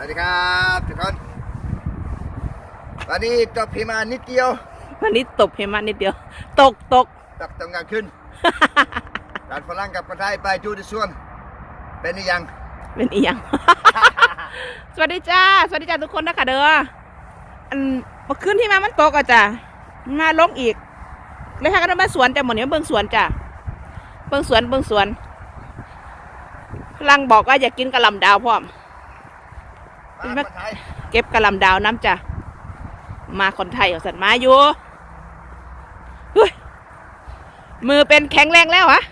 วัสดีครับทุกคนวันนี้จบพิมานนิดเดียววันนี้ตกเพมานิดเดียว ตกตกตกตรงกลางขึ้นการฝรั่งกับคนไทยไปดูที่สวน เป็นหรือยังเป็นอีหยัง สวัสดีจ้า สวัสดีจ้าทุกคนนะคะเด้ออันเมื่อคืนที่มามันตกอะจ้ะมาลงอีกเลยค่ะก็ต้องมาสวนจ้ะหมดนี้เบิ่งสวนจ้ะเบิ่งสวนเบิ่งสวนพลังบอกว่าอยากกินกะหล่ำดาวพร้อม มาคนไทยเก็บกะหล่ำดาวน้ำจ้ะมาคนไทยเอาสัตว์มาอยู่เฮ้ยมือเป็นแข็งแรงแล้วฮะ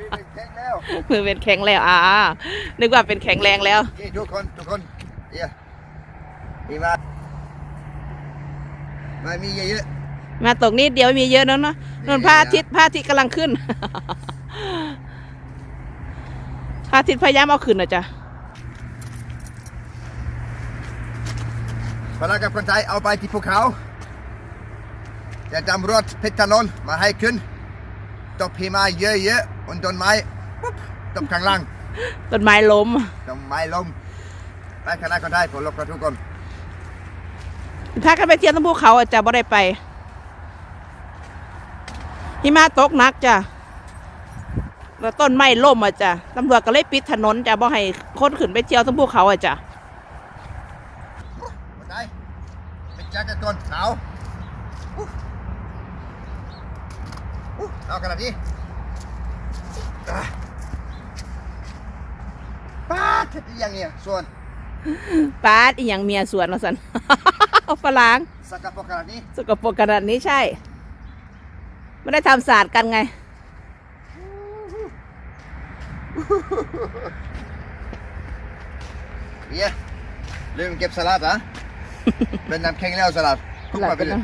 มีเป็นแข็งแล้วมือเป็นแข็งแล้วอ่านึกว่าเป็นแข็งแรงแล้วนี่ทุกคนทุกคนเดี๋ยวมีมามามีเยอะมาตกนิดเดียวมีเยอะเนอะเนาะนนพระอาทิตย์พระอาทิตย์กำลังขึ้นพระอาทิตย์พยายามเอาขึ้นนะจ๊ะ ๆฝรั่งกับคนไทยเอาไปที่ภูเขาจะจำรถเพชรถนนมาให้ขึ้นตบพิมาเยอะๆบนต้นไม้ปุ๊บตบข้างล่างต้นไม้ล้มต้นไม้ลมไปคณะคนไทยผมลบกับทุกคนถ้ากันไปเที่ยวทั้งภูเขาอาจจะบ่ได้ไปหิมะตกหนักจ้ะแล้วต้นไม้ล่มอะจ้ะตำรวจก็เลยปิดถนนจ้ะบ่ให้คนขึ้นไปเที่ยวทั้งภูเขาอะจ้ะ คนไทยเป็นแจ็คเก็ตตัวหนาวอู้อู้หนาวขนาดนี้ป้าดอย่างเนี้ยส่วนปาดอีหยังเมียสวนมาสันฝรั่งสกปรกขนาดนี้สกปรกขนาดนี้ใช่ ไม่ได้ทำศาสตร์กันไงเบียร์ลืมเก็บสลัดเหรอ เป็นน้ำแข็งแล้วสลัดคุกมาไปเลย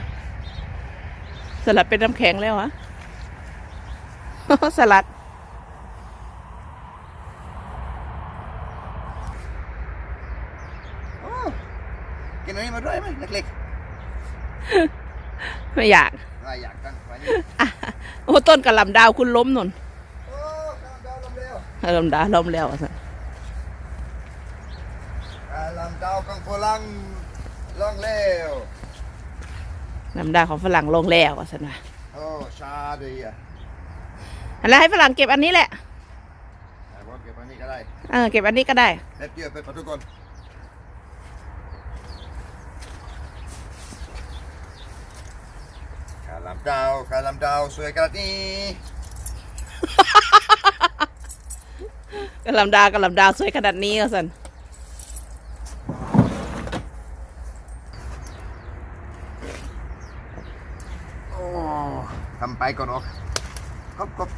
สลัดเป็นน้ำแข็งแล้วฮะ สลัด โอ้กินอันนี้มาด้วยไหมเล็กไม่อยากๆไม่อยากตั้งไว้นี่อะโอ้ต้นกระหลำดาวคุณล้มหนุนโอ้กำลังดาวลมเร็วกระหลำดาวล้มแล้วอะสันกำลังดาวกังฝรั่ง ลงเร็วลำดาวของฝรั่งลงแล้วอะสันว่าโอ้ชาดีอะแล้วให้ฝรั่งเก็บอันนี้แหละแต่ว่าเก็บอันนี้ก็ได้เออเก็บอันนี้ก็ได้เล็บเดียวไปปะทุกคนกาลำดาวกาลำดาวสวยขนาดนี้กระหลำดาวกระหลำดาวสวยขนาดนี้อะสัน โอ้ทำไป ก่อนออกกบกบ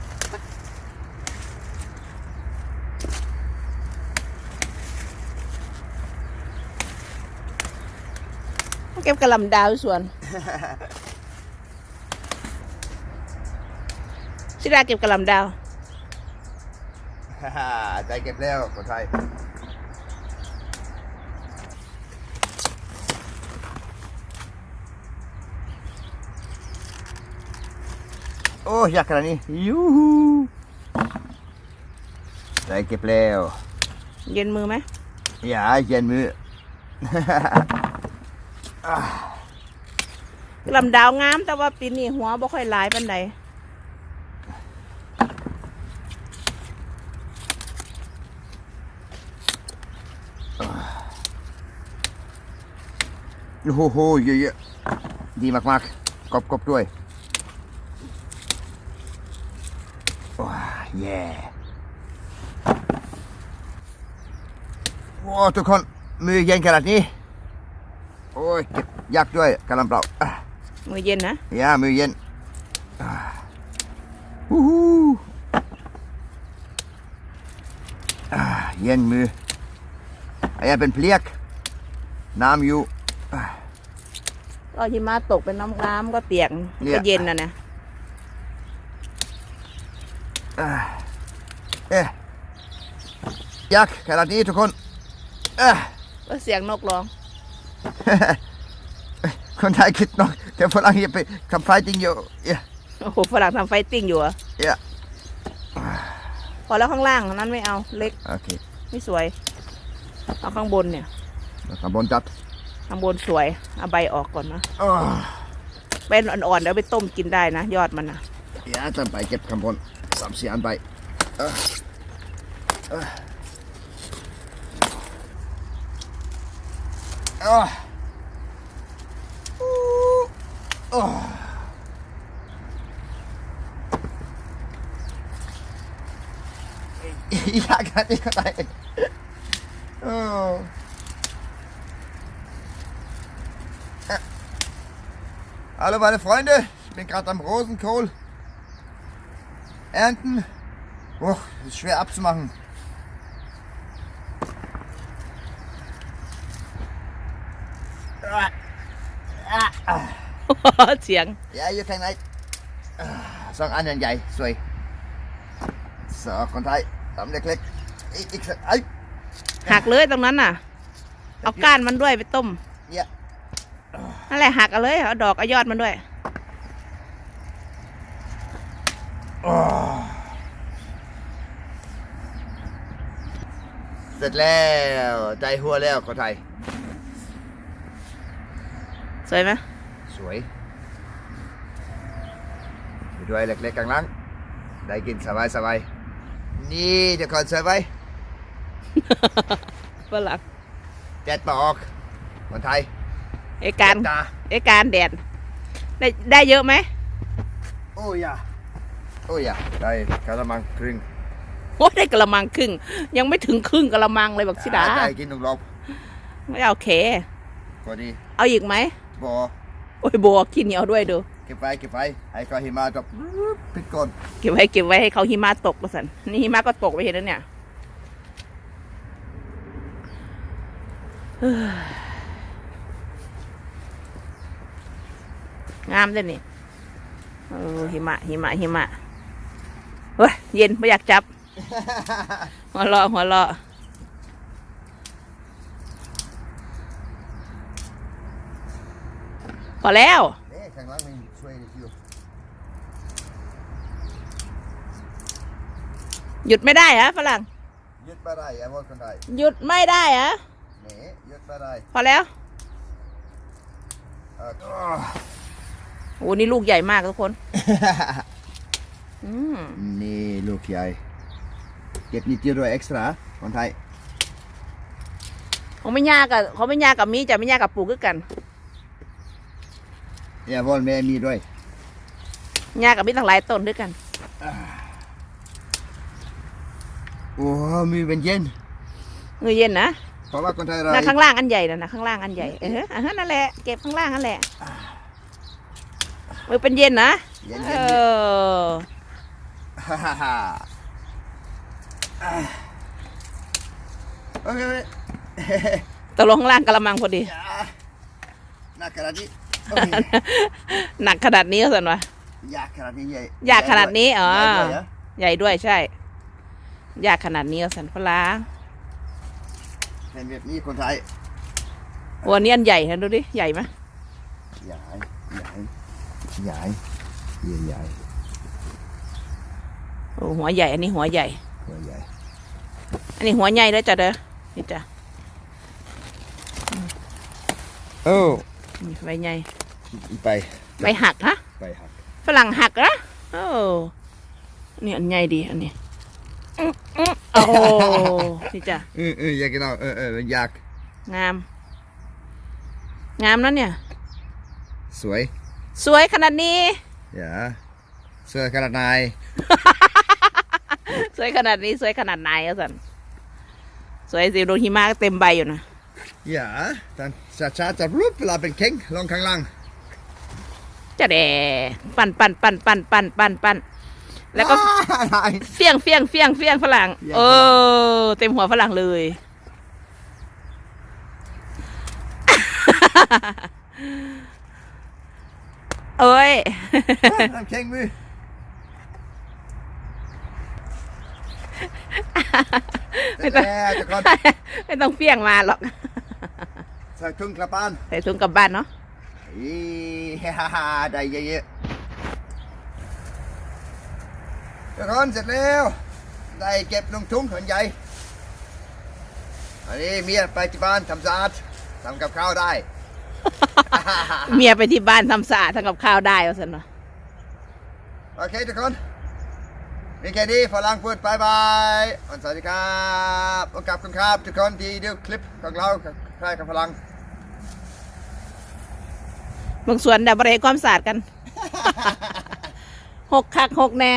เก็บกระหลำดาวอยู่สวนชิดาเก็บกระหลำดาวฮ่าฮ่าใจเก็บแล้วคนไทย โอ้อยากขนาดนี้ยูฮูใจเก็บแล้วเย็นมือไหมอย่าเย็นมือลำดาวงามแต่ว่าปีนี้หัวบ่ค่อยหลายปันใดโอ้โหเยอะๆดีมากๆกบกบด้วย ว้าแย่โอ้ทุกคนมือเย็นขนาดนี้ โอ้ยเก็บยากด้วยกำลังเปล่าอะมือเย็นนะอย่ามือเย็นอ่าฮู้ฮู้อ่าเย็นมือไอ้ยเป็นเพลียก น้ำอยู่อ่าก็หิมะตกเป็นน้ำน้ำก็เปียกเนี่ยก็เย็นนะเนี่ยอ่า เอ๊ะยักษ์ขนาดนี้ทุกคนเอ๊ะก็เสียงนกร้อง คนไทยคิดเนอะแต่ฝรั่งยังไปทำไฟจริงอยู่เอ๊ะโอ้โหฝรั่งทำไฟติ้งอยู่เหรอเอ๊ะพอแล้วข้างล่างนั้นไม่เอาเล็กโอเคไม่สวย เอาข้างบนเนี่ยข้างบนจัดข้างบนสวยเอาใบออกก่อนนะอ้อเป็นอ่อนๆเดี๋ยวไปต้มกินได้นะ ยอดมันนะอย่าจะไปเก็บข้างบน Samsi an bei. Ja, kann ich rein. Oh. Hallo meine Freunde, ich bin gerade am Rosenkohl ernten. Boah, das ist schwer abzumachen. Ah, เสียง Ja, hier kann ich. Song an den Jai, sorry. So, คนไทยทำเล็กๆอีกอีกสักไอ้หักเลยตรงนั้นน่ะ เอาก้านมันด้วยไปต้มเนี่ยนั่นแหละหักเอาเลย เอาดอกเอายอดมันด้วย เสร็จแล้วได้หัวแล้วคนไทย สวยไหมสวยไปด้วยเล็กๆกลางหลังได้กินสบายสบายๆนี่เดี๋ยวก่อนเสิร์ฟไว้ฝรั่งแดดปออกคนไทยไอ้การแดดตาไอ้การแดดได้ได้เยอะไหมโอ้ยอะ โอ้ยอะได้กระมังครึ่งโอ้ได้กระมังครึ่ง ยังไม่ถึงครึ่งกระมังเลยบอกสิดาได้กินหนึ่งรอบไม่เอาเคพอดีเอาอีกไหมบอโอ้ยบัวขี้เหนียวด้วยดูเก็บไว้เก็บไว้ให้ก็หิมะจบปิดก่อนเก็บไว้เก็บไว้ให้เขาหิมะตกมาสันนี่หิมะก็ตกไปเห็นแล้วเนี่ยเฮ้ยงามเลยนี่เออหิมะหิมะหิมะ เฮ้ยเย็นไม่อยากจับ หัวเราะหัวเราะพอแล้วนี่ข้างหล่างมีช่วยอยู่หยุดไม่ได้เหรอฝรั่งยึดมาได้ไอ้พวกคนไทยหยุดไม่ได้เหรอนี่ยึดมาได้พอแล้วเออโอ้นี่ลูกใหญ่มากทุกคนอืม นี่ลูกใหญ่ เก็บนิดเดียวด้วยเอ็กซ์ตร้าคนไทยเขาไม่ยากกับเขาไม่ยากกับมีจะไม่ยากกับปลูกคือกันอย่าวอลแม่มีด้วยยากกับมีตั้งหลายต้นด้วยกันโอ้มีเป็นเย็นเงยเย็นนะเพราะว่าคนไทยเรานะข้างล่างอันใหญ่นะนะข้างล่างอันใหญ่เอออะฮะนั่นแหละเก็บข้างล่างนั่นแหละมือเป็นเย็นนะเย็นเอเย็นอ ฮ่าฮ่าฮ่าโอเคตกลงข้างล่างกระมังพอดีอย่าหนักขนาดนี้โอเคหนักขนาดนี้ก็สันวะยากขนาดนี้ใหญ่ยากขนาดนี้อ๋อใหญ่ด้วยเหรอใหญ่ด้วยใช่ยากขนาดนี้ก็สันฝรั่งเป็นแบบนี้คนไทยวันนี้อันใหญ่นะดูดิ ใหญ่ไหมใหญ่ใหญ่ใหญ่ใหญ่ใหญ่ โอ้หัวใหญ่ อันนี้หัวใหญ่ หัวใหญ่ อันนี้หัวใหญ่เลยจ้ะเด้อนี่จ้ะโอ้นี่ใบใหญ่ไปใบหักฮะไปหักฝรั่งหักนะโอ้นี่อันใหญ่ดีอันนี้อื้ออื้อโอ้นี่จ้ะเออเอออยากกินเอาเออเอออยากงาม งามนะเนี่ย สวย สวยขนาดนี้อย่าเสื้อขนาดไหน สวยขนาดนี้สวยขนาดไหนอะสันสวยสิโดนหิมะเต็มใบอยู่นะอย่าตอนช้าๆจะรูปเวลาเป็นเข่งลงข้างล่างจะแดปั่นปั่นปั่นปั่นปั่นปั่นปั่นแล้วก็อะไรเฟี้ยงเฟี้ยงเฟี้ยงเฟี้ยงฝรั่ง เฟี้ยงเออ เต็มหัวฝรั่งเลย เอ้ยน้ำเข่งมือ ไม่ต้องแล้วจะก่อนไม่ต้องเฟี้ยงมาหรอก ใส่ถุงกระปานใส่ถุงกลับบ้านเนาะอีฮ่าฮ่าได้เยอะๆทุกคนเสร็จแล้ว ได้เก็บลงถุงขนใหญ่อันนี้เมียไปที่บ้านทำสะอาดทำกับข้าวได้ เมียไปที่บ้านทำสะอาดทำกับข้าวได้ว่าสันเนาะโอเคทุกคน มีแค่นี้ฝรั่งพูดบายบายสวัสดีครับขอบคุณครับ ทุกคนที่ดูคลิปของเราใครกับพลังบางส่วนเดี๋ยวบริความสะอาดกัน หกคักหกแน่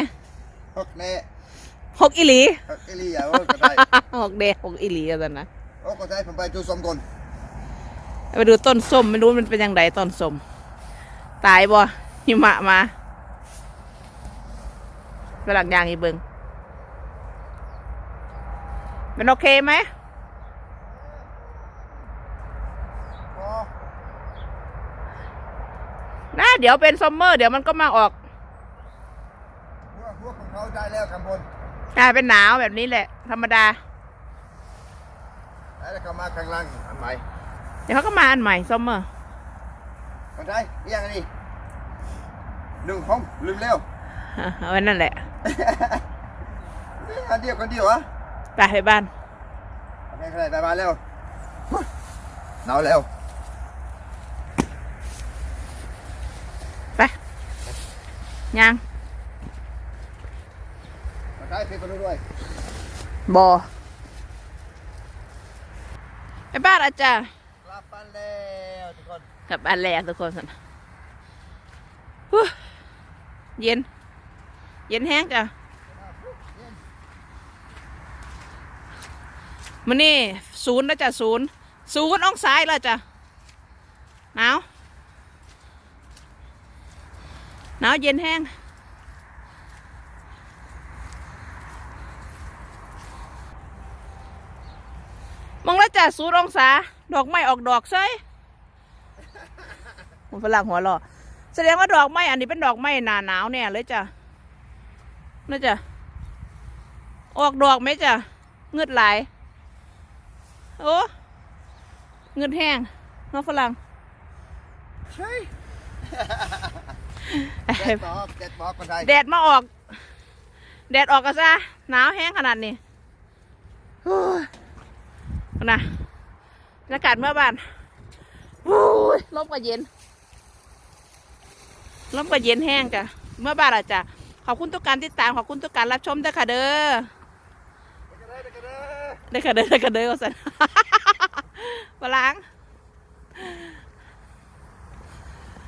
ฮกเน่หกอีหลีฮกอิลีอะโอ้ก็ได้หกเดหกอีหลีว่าสันนะโอ้ก็ได้ผมไปดูสมก่อนไปดูต้นส้มไม่รู้มันเป็นยังไงต้นส้มตายบ่หิมะมา ฝรั่งยางอีเบิงมันโอเคไหมพอนะเดี๋ยวเป็นซัมเมอร์ เดี๋ยวมันก็มาออกหัวหัวของเขาได้แล้วข้างบนกลายเป็นหนาวแบบนี้แหละ ธรรมดา แล้วก็มาข้างล่างอันใหม่ เดี๋ยวเขาก็มาอันใหม่ซัมเมอร์คนไทยเรียงอันนี้หนึ่งห้องลืมเร็วเอาไว้นั่นแหละนี่ อันเดียวคนเดียวเหรอไปไปบ้านโอเคใครไปมาเร็วหนาวแล้วไปยังคนไทยพี่คนนู้นด้วยบอไปบ้านอาจารย์กลับบ้านแล้วทุกคนกลับบ้านแล้วทุกคนสันฮู้เย็น เย็นแห้งจ้ะมันนี่ศูนย์แล้วจ้ะศูนย์ศูนย์องศาแล้วจ้ะหนาวหนาวเย็นแห้งมองแล้วจ้ะศูนย์องศา ดอกไม้ออกดอกใช่ผมฝรั่งหัวเราะแสดงว่าดอกไม้อันนี้เป็นดอกไม้หนาหนาวเนี่ยเลยจ้ะ น่าจะออกดอกไหมจ้ะเงืดไหลาย โอ้เงินแห้งเน้องฝรั่งใช่เจ็ดบอกเจ็ดบอกคนไทยแดดมาออก แดดออกก็ซะหนาวแห้งขนาดนี้โอ้ยนะบรรยากาศเมื่อบ้านโอ้ยลมก็เย็นลมก็เย็นแห้งจ้ะเมื่อบ้านอะจ้ะ ขอบคุณทุกการติดตาม ขอบคุณทุกการรับชมด้วยค่ะเด้อได้ค่ะเด้อได้ค่ะเด้อสันฝรั่ง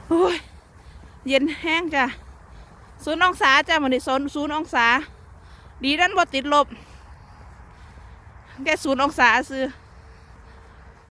โอ้ยเย็นแห้งจ้ะศูนย์องศาจ้ะมันนี่โซนศูนย์องศา ดีด้านบติดลบแค่ศูนย์องศาซื้อ